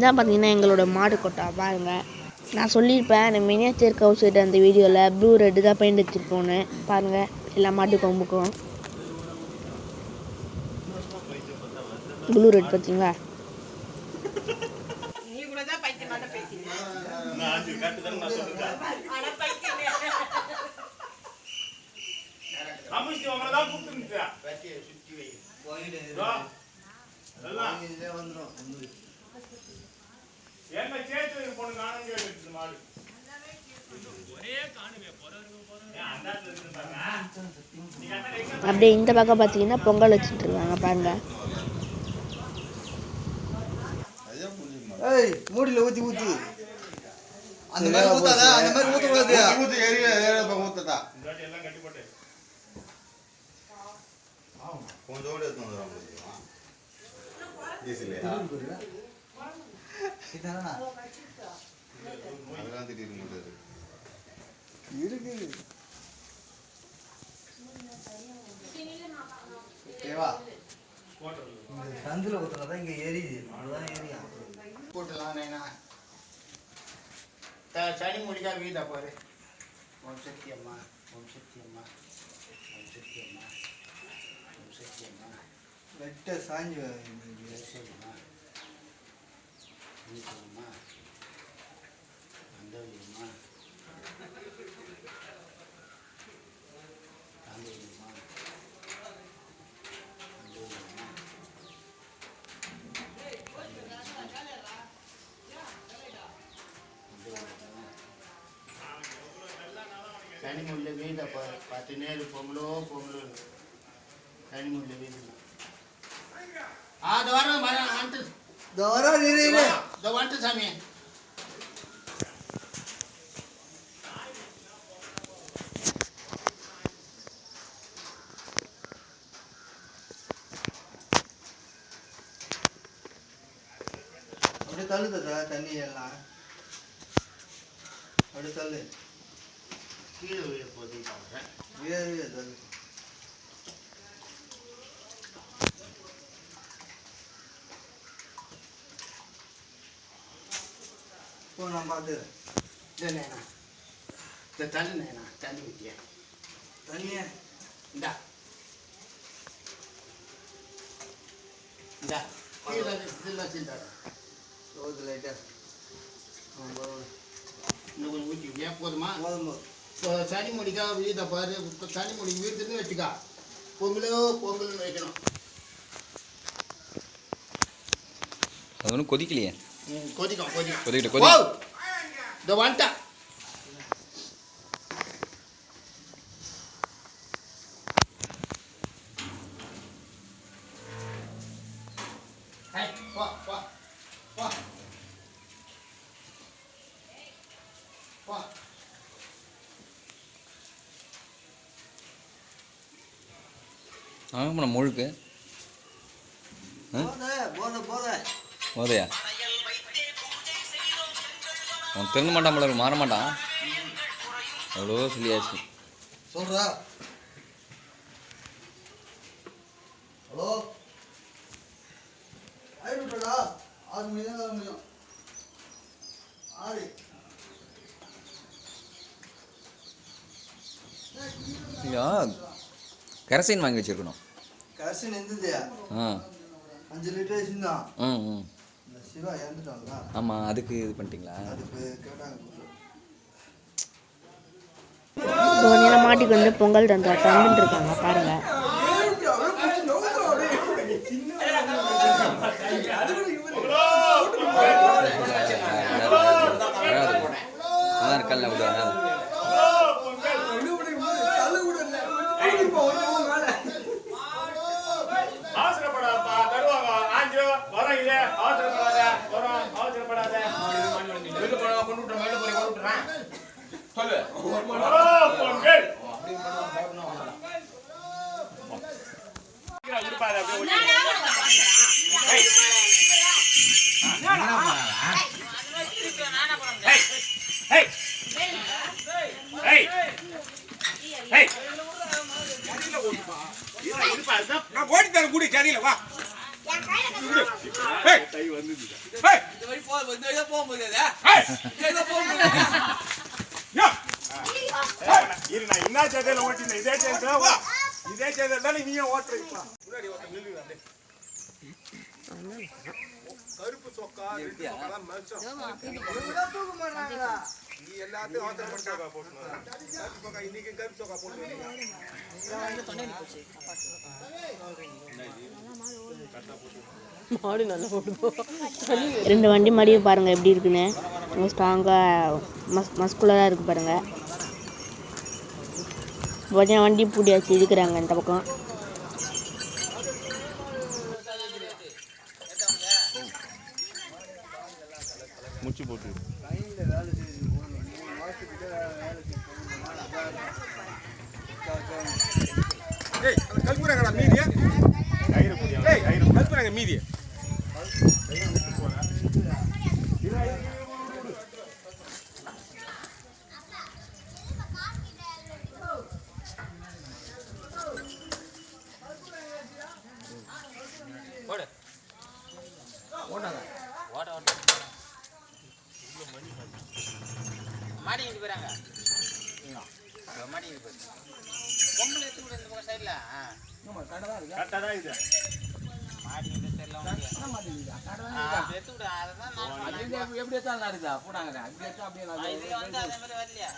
இதான் பார்த்தீங்கன்னா எங்களோட மாடு கொட்டா. பாருங்க. நான் சொல்லியிருப்பேன் அந்த மினியேச்சர் கவு செட் அந்த வீடியோவில் ப்ளூ ரெட்டு தான் பெயிண்ட் அடிச்சிருப்போன்னு பாருங்கள் எல்லா மாட்டு கொம்புக்கும். ப்ளூ ரெட் பார்த்தீங்களா? நீ என்ன சேர்த்து பொண்ணு காணும் கேட்டு மாடு. அப்படியே இந்த பக்கம் பார்த்தீங்கன்னா பொங்கல் வச்சுட்டு இருக்காங்க பாருங்க. ஏய் மூடில ஊத்தி ஊத்தி. அந்த மாதிரி ஊத்தாத அந்த மாதிரி ஊத்த கூடாது. ஊத்து ஏறி ஏறி பக்கம் வாட்டி எல்லாம் கட்டி போட்டு. கொஞ்சோடு எடுத்து இதானா அதெல்லாம் திட்டிருக்க முடியாது. இருக்கு. ஓகேவா இந்த சந்தில ஊத்துறதா இங்க எரியுது அதுதான் எரியும் போட்டுலாம் நைனா சனி முடிக்கா வீதா பாரு. ஓம் சக்தி அம்மா ஓம் சக்தி அம்மா ஓம் சக்தி அம்மா ஓம் சக்தி அம்மா. வெட்ட சாஞ்சு சரிம்மா வீட்டுமா அந்தவியம்மா அந்தவியம்மா அந்தவியம்மா கனிமுள்ள வீத பத்து நேரு பொங்கலோ பொங்கலோ கனிமுள்ள வீத ஆ தோரம் அந்த தோரம் இந்த வந்துட்டு சாமி அப்படியே தள்ளு தாத்தா தண்ணி எல்லாம். அப்படியே தள்ளு. கீழே விழ போது பார்க்குறேன் வீர வீர தள்ளு. நான் பார்த்துக்கிறேன் இல்லை நேனா இந்த தள்ளு நேனா தள்ளி விட்டியா தண்ணியே இந்தா. இந்தா. கீழே இதில் வச்சுருந்தாரு சோது லைட்டா இன்னும் கொஞ்சம் ஊற்றி விட்டியா போதுமா? போதும் போதும். இப்போ சனி முடிக்கா வீத பாரு. இப்போ சனி முடி வீட்டுன்னு வச்சுக்கா. பொங்கலோ பொங்கல்னு வைக்கணும். அது ஒன்றும் கொதிக்கலையே. கொதிக்கும் கொதிக்கும். கொதிக்கிட்டு கொதி ஓ இந்த வந்துட்டா ஏய், போ, போ, போ. போ. ஆமாம் நம்ம முழுக்கு ஆ? போத போத போத போதையா அவன் திருந்த மாட்டான் போல மாற மாட்டான் அவ்வளோ சொல்லியாச்சு. சொல்றா. ஹலோ? ஆயிடுடா ஆறு மணி தான் ஆறு ஐயா கரசைன் வாங்கி வச்சிருக்கணும். கரசன் இருந்தது ஆ. அஞ்சு லிட்டர் வச்சுருந்தான் ம் ம். சிவா இறந்துட்டாங்களா? ஆமாம் அதுக்கு இது பண்ணிட்டீங்களா? அதுக்கு கேட்டாங்க மாட்டுக்கு வந்து பொங்கல் தந்தா தந்துட்டு இருக்காங்க பாருங்க. அதான் இருக்கல்ல விடு உடுப்பாத அப்படியே ஊட்டி. ஏய், ஏய், ஏய், ஏய். இவன் உடுப்பா, அதான் நான் ஓடி தரேன் கூடி சரியில்ல வா ஏய், கை வந்துது. ஏய், ஏய், யா. ஏய், இரு, நான் என்ன சேதையில ஓட்டினேன் இதே சேதை வா. முன்னாடி. கருப்பு சொக்கா ரெண்டு சொக்கா தான் மிச்சம். நீ எல்லாத்தையும் ஆத்தர் பண்ணி சொக்கா போட்டுனு வர. கருப்பு சொக்கா இன்னைக்கு கருப்பு சொக்கா போட்டு. ரெண்டு வண்டி மடியை பாருங்கள் எப்படி இருக்குன்னு. ஸ்ட்ராங்காக மஸ் மஸ்குலராக இருக்குது பாருங்கள் பார்த்தீங்கன்னா வண்டி பூட்டியாச்சு இருக்கிறாங்க இந்த பக்கம். கரெக்டா தான் இது எப்படி எடுத்தாலும் போடாங்க அப்படி எடுத்தா அப்படியே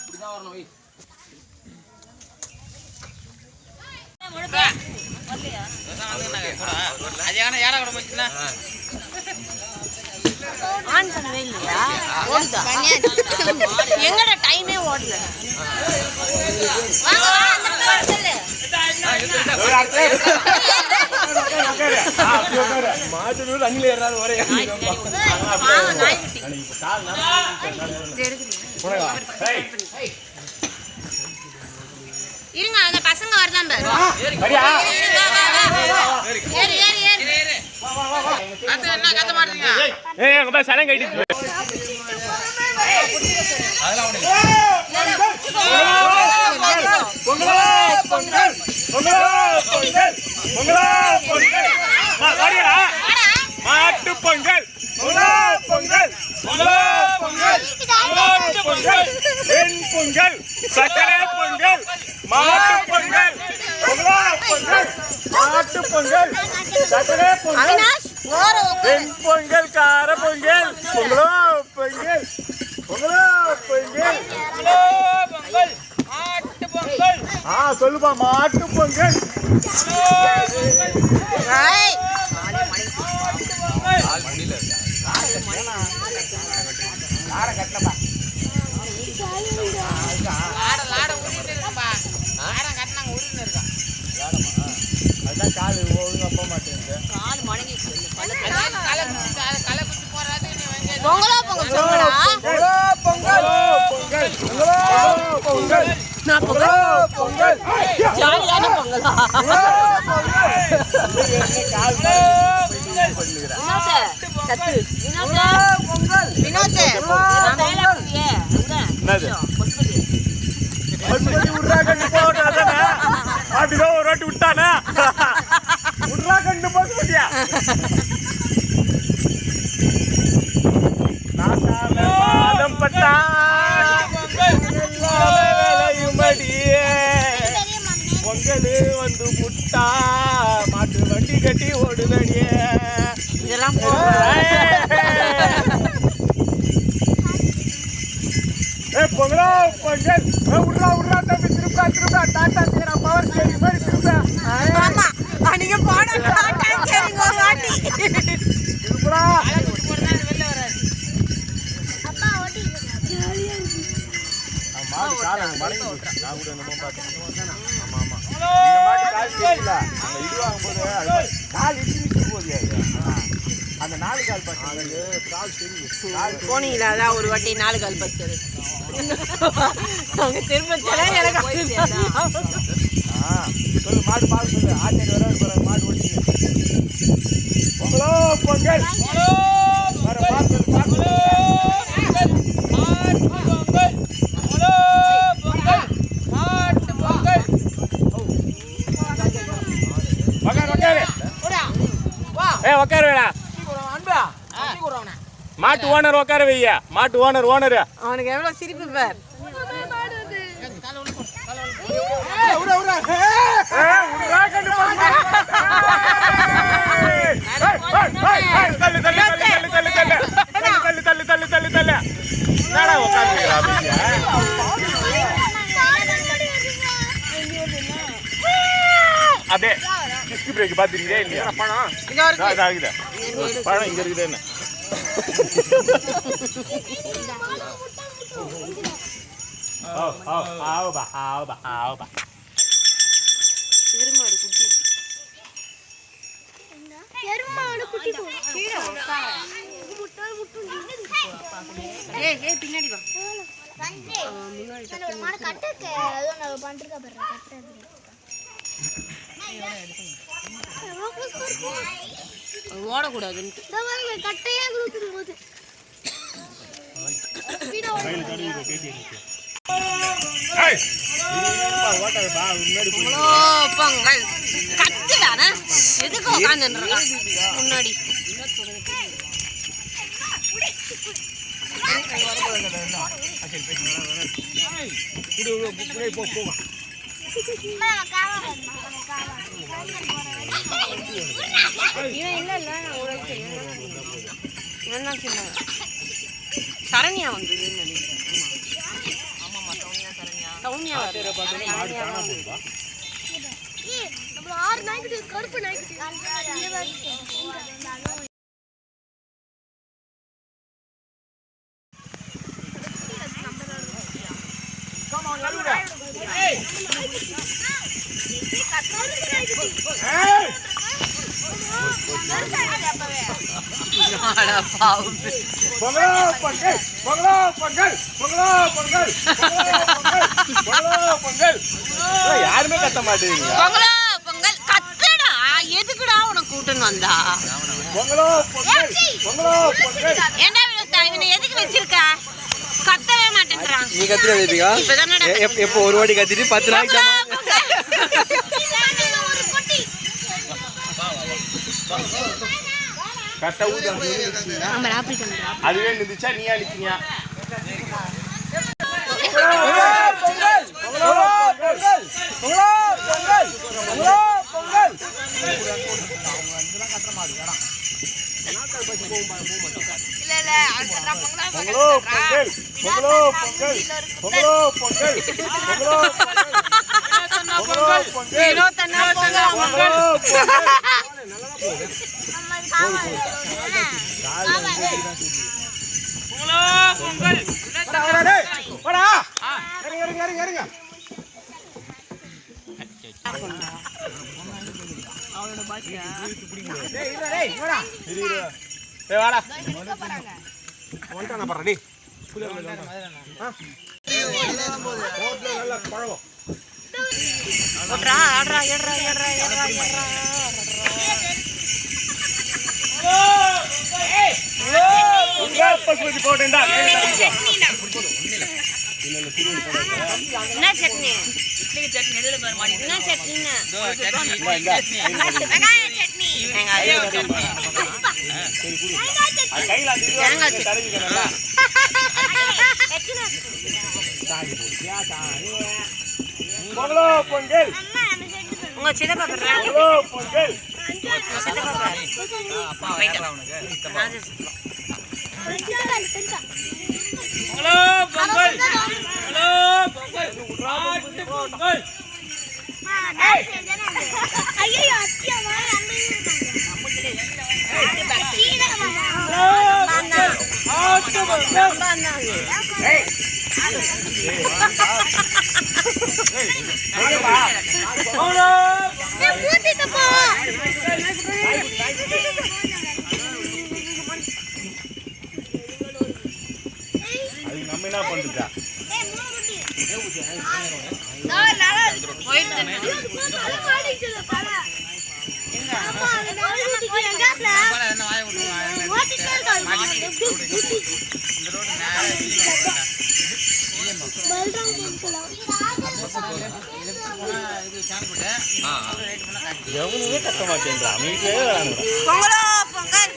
இப்படிதான் வரணும் கூட ஆன் பண்ணவே இல்லையா? ஓடுதா டைமே ஓடல. மாட்டு ஏறாரு ஒரே இருங்க அந்த பசங்க வருதான் பாரு சரியா வா, வா, வா. ஏறு ஏறு ஏறு கத்து என்ன கத்த மாட்டீங்க ஏய் அங்க போய் சனம் கட்டிட்டு பொங்கலோ பொங்கல் பொங்கலோ பொங்கல் பொங்கலோ பொங்கல் வா, வாடியாடா. மாட்டு பொங்கல். பொங்கலோ பொங்கல். பொங்கலோ பொங்கல். மாட்டு பொங்கல். வெண் பொங்கல். சக்கரை பொங்கல். மாட்டு பொங்கல். பொங்கலோ பொங்கல். மாட்டு பொங்கல். சக்கரை பொங்கல். வெண் பொங்கல் கார பொங்கல் பொங்கலோ. பொங்கல் பொங்கலோ. பொங்கல் பொங்கலோ பொங்கல் மாட்டு பொங்கல் ஆ சொல்லுப்பா மாட்டு பொங்கல். கால் ஒழுங்கா போக மாட்டேங்குது. கால் வந்து பொங்கலோ பொங்கல் பொங்கலோ? பொங்கல் பொங்கல் பொங்கலோ பொங்கல். நான் பொங்கலோ. பொங்கல். ஜாலியான பொங்கலா? அப்படிதான் ஒரு வாட்டி விட்டானே? விட்றா கண்டு நாட்டாம கட்டி ஓடுதடியே. இதெல்லாம் ஏ பொங்கலோ பொங்கல். ஏ விட்றா விட்றா தம்பி திருப்பா திருப்பா டாட்டா தேரா பவர் ஸ்டேரி மாதிரி திருப்பா ஆமா நீங்க போன டாடா சரிங்க ஒரு வாட்டி. திருப்பா. ஆமா, ஆமா. கால் தெரியல. அங்க இடி வாங்கும்போது அது மாதிரி கால் இடிச்சு நிக்க போகுது அது. ஆ. அந்த நாலு கால் பார்த்தீங்க கால் போனீங்களா அதான் ஒரு வாட்டி நாலு கால் அங்க திரும்ப எனக்கு ஆ. சொல்லு மாடு பால் சொல்லு ஆச்சாரி வர மாடு ஓட்டிங்க பொங்கலோ பொங்கல் மாட்டு ஓனர் உட்கார வையா மாட்டு ஓனர் ஓனர். அவனுக்கு எவ்வளவு சிரிப்பு பார். அப்படியே டிஸ்க் பிரேக் பாத்துருக்கீங்களா இல்லையா? பழம் பழம் இங்க இருக்குதே என்ன பெருமாடு குட்டி பெருமாடு குட்டி பின்னாடி வா. முன்னாடி கட்டக்கு பண்றதா பாரு கட்டது ஓடக்கூடாதுன்ட்டு. கத்து தானே எதுக்கு முன்னாடி. போ போவான் சரண்யா வந்ததுன்னு நினைக்கிறேன் ஆமாம் சௌமியா சரண்யா சௌமியா ஆறு நாய்க்கு கருப்பு நாய்க்கு Come on, let me. யாருமே கத்த மாட்டேங்க பொங்கல் கத்துடா எதுக்குடா உனக்கு கூட்டுன்னு வந்தா பொங்கலோ என்ன இவனை எதுக்கு வச்சிருக்கா கத்தவே மாட்டேன்றான் நீ கத்துற தீபிகா? எப்போ ஒரு வாட்டி கத்திட்டு பத்து நாளைக்கு கரெக்டா ஊதி அதுவே நிந்துச்சா நீ அழிச்சியா பொங்கல் பொங்கல் பொங்கல் பொங்கல். பொங்கல். பொங்கலோ. பொங்கல் பொங்கலோ பொங்கல் பொங்கலோ பொங்கலோ பொங்கல் பொங்கலோ பொங்கலோ பொங்கல் வாடா. இறங்க இறங்க இறங்க இறங்க இரு, இரு. ஏய், வாடா வந்துட்டானா பாரு, டேய். புளிய? ரோட்ல நல்லா பழகும். ஓடுறா ஆடுறா ஏடுறா. என்ன சட்னி இட்லிக்கு சட்னி நெடுல பாரு மாடி என்ன சட்னின்னு இந்தா, இந்தா. வெங்காய சட்னி வெங்காய சட்னி உங்க சிதப்பா பொங்கல் ஹலோ பொங்கல் ஹலோ பொங்கல் ஐயோ அத்தியா மாதிரி நம்ம என்ன பண்ணுதா போயிருந்தேன் எவனுமே கத்த மாட்டேன்றா அமைதியாவே வராங்க பொங்கலோ. பொங்கல்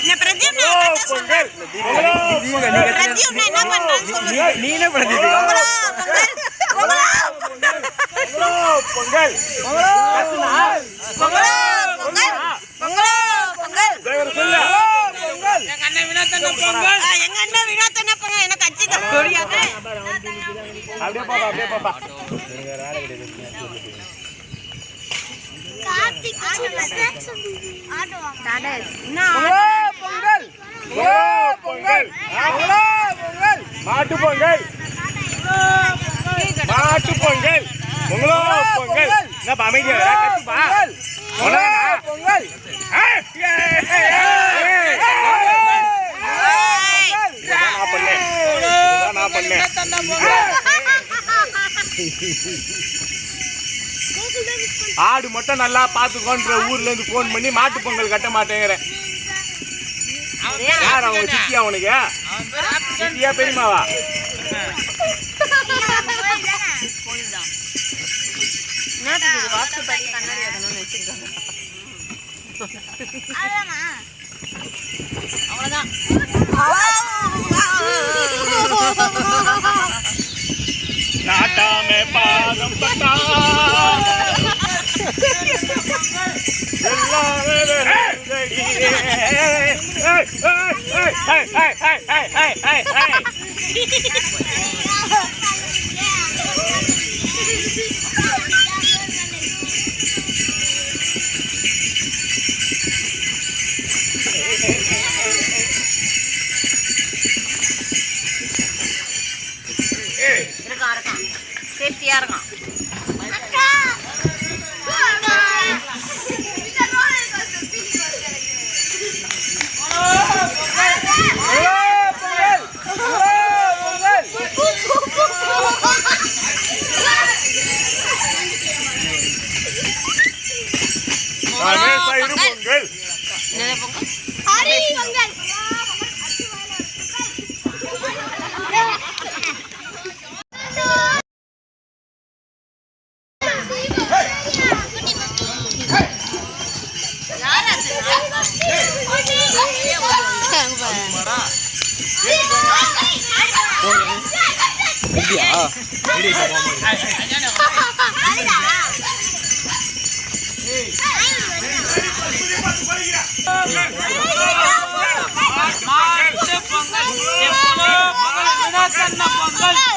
என்ன பிரதீப்? நான் பொங்கல். பிரதீப் நான் என்ன பண்றேன்னு சொல்லு நீனே பிரதீப்? பொங்கலோ பொங்கல் பொங்கலோ. பொங்கல். அப்படியே பாப்பா அப்படியே பாப்பா. பொங்கல். பொங்கல் பொங்கல். மாட்டு பொங்கல். மாட்டு பொங்கல். பொங்கலோ பொங்கல். என்ன அமைதியா கத்துப்பா. பொங்கல். நான் பண்ணேன் இதுதான் நான் பண்ணேன் ஆடு மட்டும் நல்லா பாத்துக்கோன்ற ஊர்ல இருந்து போன் பண்ணி மாட்டு பொங்கல் கட்ட மாட்டேங்கிறேன். யார் அவங்க சித்தியா உனக்கு? சித்தியா பெரியமாவா இது வாஸ்து படி கண்ணாடி எதனும்னு வச்சிருக்காங்க. அவ்வளோதான் நாட்டாமே பாதம் பட்டா. Hey, hey, hey. பொங்கல் எப்போ பொங்கல்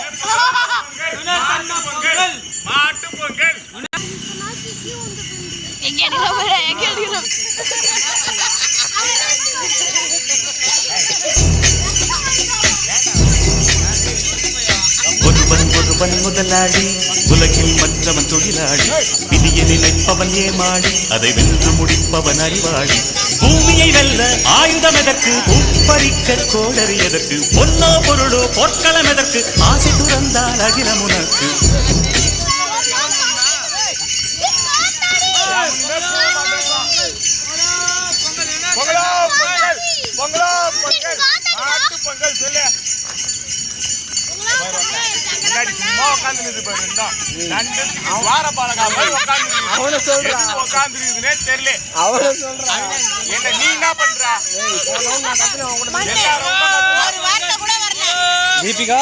முதலாளி. உலகில் மற்றவன் தொழிலாளி. விதியை நினைப்பவன் ஏமாளி. அதை வென்று முடிப்பவன் அறிவாளி. பூமியை வெல்ல ஆயுதம் எதற்கு? உப்பறிக்க கோடறி எதற்கு? பொன்னோ பொருளோ பொற்களம் எதற்கு? ஆசை துறந்தால் அகிலம் உனக்கு பொங்கலோ பொங்கல் பொங்கலோ பொங்கல் மாட்டு பொங்கல் சொல்லு முன்னாடி சும்மா உட்காந்துருது பாரு ரெண்டும் வார பாலகா மாதிரி உட்காந்து அவனை சொல்றான். உட்காந்து இருக்குதுன்னே தெரியல. அவனை சொல்றான். என்ன நீ என்ன பண்ற? எல்லாரும் ஒரு வார்த்தை கூட வரல. தீபிகா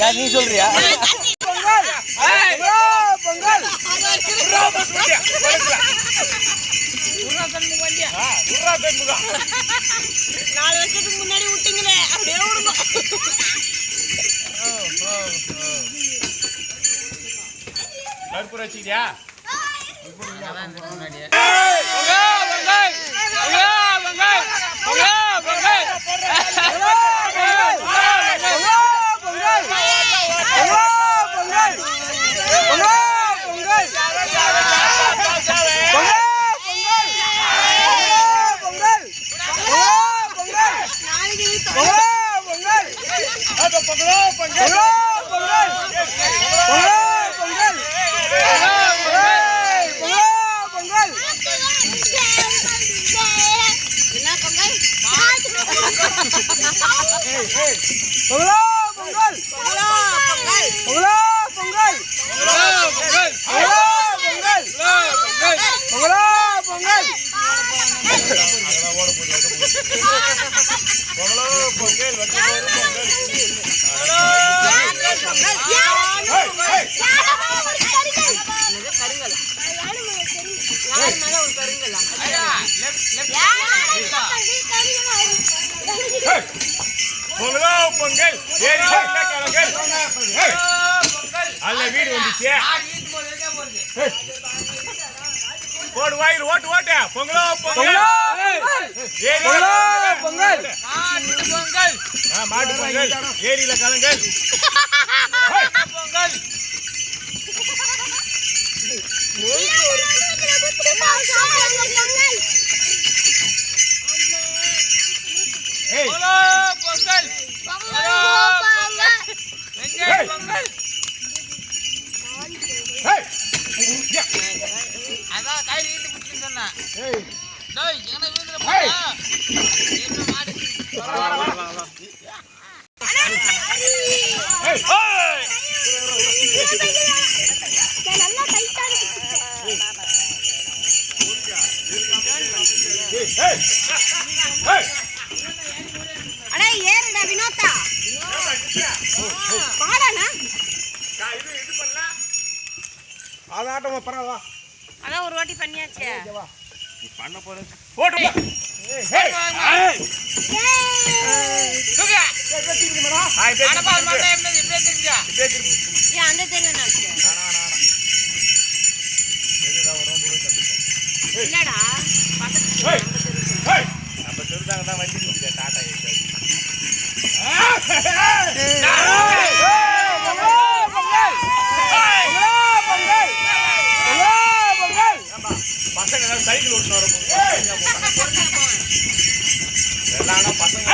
யார் நீ சொல்றியா? நாலு வருஷத்துக்கு முன்னாடி விட்டீங்களே அப்படியே விடுங்க. கற்பூரம் வச்சுக்கிறியா வெங்காயம் வெங்காயம் வெங்காயம் யார் பொங்கல் கருங்கல் பொங்கல் அல்ல வீடு வந்துச்சு போடு வாயிரு ஓட்டு ஓட்டு பொங்கலோ பொங்கல் ஏரி பொங்கல் ஆ, மாட்டு பொங்கல் ஏரியில கலங்கள் பொங்கல் பொங்கல். வெங்காய பொங்கல். அதான் கையில் ஈட்டு பிடிச்சின்னு சொன்னேன். எங்கன வீட்டுல. என்ன மாடு? ஏய். நல்லா அதாட்டமா பரவாயில்ல அதான் ஒரு வாட்டி பண்ணியாச்சே. பண்ண போறேன். போட்டு போ. ஏய் ஏய். தூக்கியா ஹாய் பேசி மாட்டா எப்படி இப்படியே திருப்பியா பேசி ஏன் அந்த தெருவு என்னாச்சு இல்லடா பக்கத்து ஏய். ஏய். நம்ம தெரிஞ்சாங்க தான் வண்டி நிக்குது டாடா பசங்க எல்லாம் சைக்கிள் ஓட்டுன வர எல்லாம் பசங்க